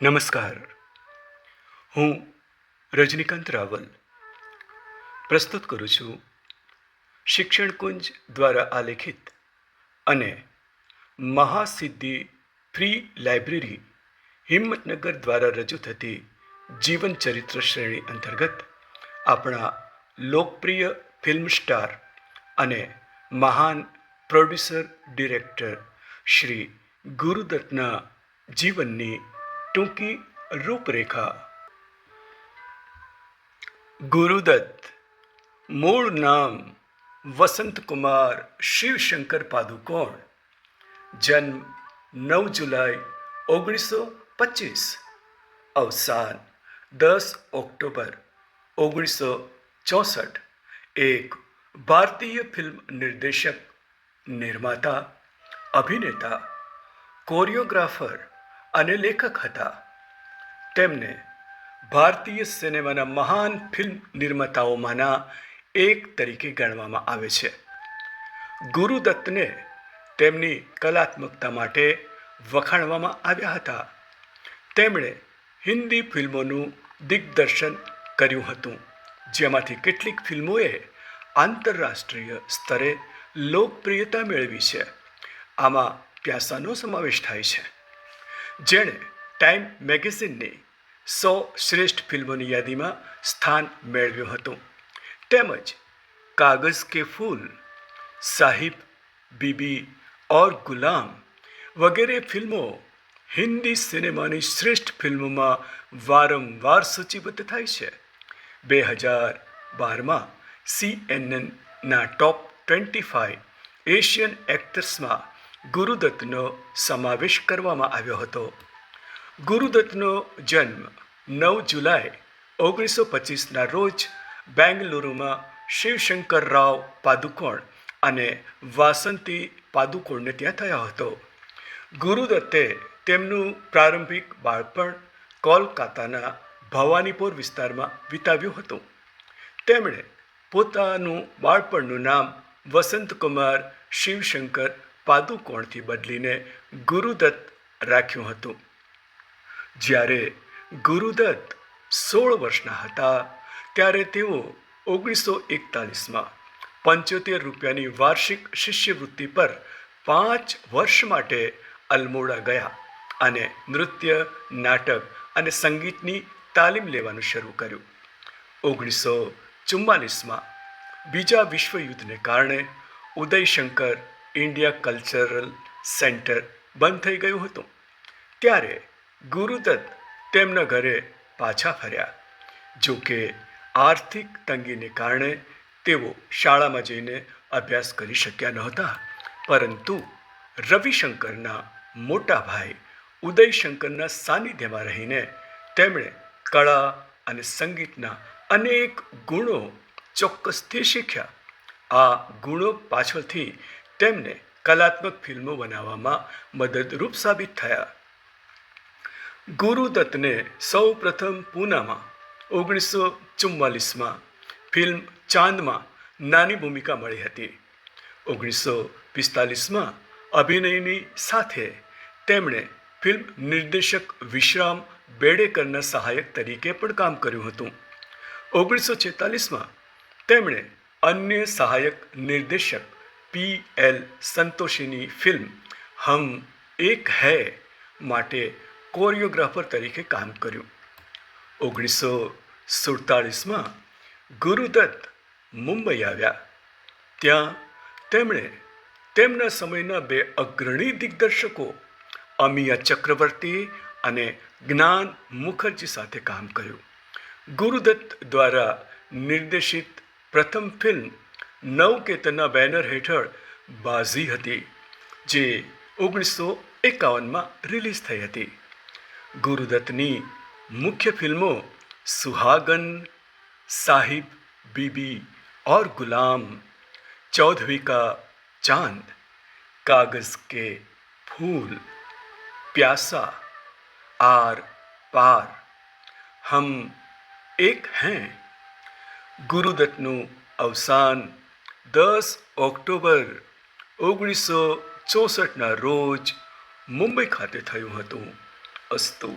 નમસ્કાર. હું રજનીકાંત રાવલ પ્રસ્તુત કરું છું શિક્ષણ કુંજ દ્વારા આલેખિત અને મહાસિદ્ધિ ફ્રી લાઇબ્રેરી હિંમતનગર દ્વારા રજૂ થતી જીવન ચરિત્ર શ્રેણી અંતર્ગત આપણા લોકપ્રિય ફિલ્મ સ્ટાર અને મહાન પ્રોડ્યુસર ડિરેક્ટર શ્રી ગુરુદત્તના જીવનની ટૂંકી રૂપરેખા ગુરુદત્ત મૂળ નામ વસંતકુમાર શિવશંકર પાદુકોણ જન્મ નવ જુલાઈ ઓગણીસો પચીસ અવસાન દસ ઓક્ટોબર ઓગણીસો ચોસઠ એક ભારતીય ફિલ્મ નિર્દેશક નિર્માતા અભિનેતા કોરિયોગ્રાફર અને લેખક હતા. તેમને ભારતીય સિનેમાના મહાન ફિલ્મ નિર્માતાઓમાંના એક તરીકે ગણવામાં આવે છે. ગુરુદત્તને તેમની કલાત્મકતા માટે વખાણવામાં આવ્યા હતા. તેમણે હિન્દી ફિલ્મોનું દિગ્દર્શન કર્યું હતું, જેમાંથી કેટલીક ફિલ્મોએ આંતરરાષ્ટ્રીય સ્તરે લોકપ્રિયતા મેળવી છે. આમાં પ્યાસાનો સમાવેશ થાય છે. જેણે ટાઈમ મેગેઝિનની સો શ્રેષ્ઠ ફિલ્મોની યાદીમાં સ્થાન મેળવ્યું હતું. તેમજ કાગઝ કે ફૂલ, સાહિબ, બીબી ઓર ગુલામ વગેરે ફિલ્મો હિન્દી સિનેમાની શ્રેષ્ઠ ફિલ્મોમાં વારંવાર સૂચિબદ્ધ થાય છે. બે હજાર બારમાં સીએનએનના ટોપ ટ્વેન્ટી ફાઇવ એશિયન એક્ટર્સમાં ગુરુદત્તનો સમાવેશ કરવામાં આવ્યો હતો. ગુરુદત્તનો જન્મ નવ જુલાઈ ઓગણીસો પચીસના રોજ બેંગલુરુમાં શિવશંકર રાવ પાદુકોણ અને વાસંતી પાદુકોણને ત્યાં થયો હતો. ગુરુદત્તે તેમનું પ્રારંભિક બાળપણ કોલકાતાના ભવાનીપુર વિસ્તારમાં વિતાવ્યું હતું. તેમણે પોતાનું બાળપણનું નામ વસંતકુમાર શિવશંકર પાદુકોણથી બદલીને ગુરુદત્ત રાખ્યું હતું. જ્યારે ગુરુદત્ત સોળ વર્ષના હતા, ત્યારે તેઓ ઓગણીસો એકતાલીસમાં પંચોતેર રૂપિયાની વાર્ષિક શિષ્યવૃત્તિ પર પાંચ વર્ષ માટે અલમોડા ગયા અને નૃત્ય, નાટક અને સંગીતની તાલીમ લેવાનું શરૂ કર્યું. ઓગણીસો ચુમ્માલીસમાં બીજા વિશ્વયુદ્ધને કારણે ઉદયશંકર ઇન્ડિયા કલ્ચરલ સેન્ટર બંધ થઈ ગયું હતું. ત્યારે ગુરુદત્ત તેમના ઘરે પાછા ફર્યા. જો કે આર્થિક તંગીને કારણે તેઓ શાળામાં જઈને અભ્યાસ કરી શક્યા નહોતા. પરંતુ રવિશંકરના મોટા ભાઈ ઉદયશંકરના સાનિધ્યમાં રહીને તેમણે કળા અને સંગીતના અનેક ગુણો ચોક્કસથી શીખ્યા. આ ગુણો પાછળથી તેમને કલાત્મક ફિલ્મો બનાવવામાં મદદરૂપ સાબિત થયા. ગુરુદત્તને સૌ પ્રથમ પૂનામાં ઓગણીસો ચુમ્માલીસમાં ફિલ્મ ચાંદમાં નાની ભૂમિકા મળી હતી. ઓગણીસો પિસ્તાલીસમાં અભિનયની સાથે તેમણે ફિલ્મ નિર્દેશક વિશ્રામ બેડેકરના સહાયક તરીકે પણ કામ કર્યું હતું. ઓગણીસો છેતાલીસમાં તેમણે અન્ય સહાયક નિર્દેશક પી એલ સંતોષીની ફિલ્મ હમ એક હૈ માટે કોરિયોગ્રાફર તરીકે કામ કર્યું. ઓગણીસો સુડતાળીસમાં ગુરુદત્ત મુંબઈ આવ્યા. ત્યાં તેમણે તેમના સમયના બે અગ્રણી દિગ્દર્શકો અમિયા ચક્રવર્તી અને જ્ઞાન મુખર્જી સાથે કામ કર્યું. ગુરુદત્ત દ્વારા નિર્દેશિત પ્રથમ ફિલ્મ નવકેતનના બેનર હેઠળ બાઝી હતી જે ઓગણીસો એકાવનમાં રિલીઝ થઈ હતી ગુરુદત્તની મુખ્ય ફિલ્મો સુહાગન સાહિબ बीबी और गुलाम चौधरी का चांद कागज के फूल प्यासा आर पार हम એક हैं ગુરુદત્તનું અવસાન દસ ઓક્ટોબર ઓગણીસો ચોસઠના રોજ મુંબઈ ખાતે થયું હતું અસ્તુ.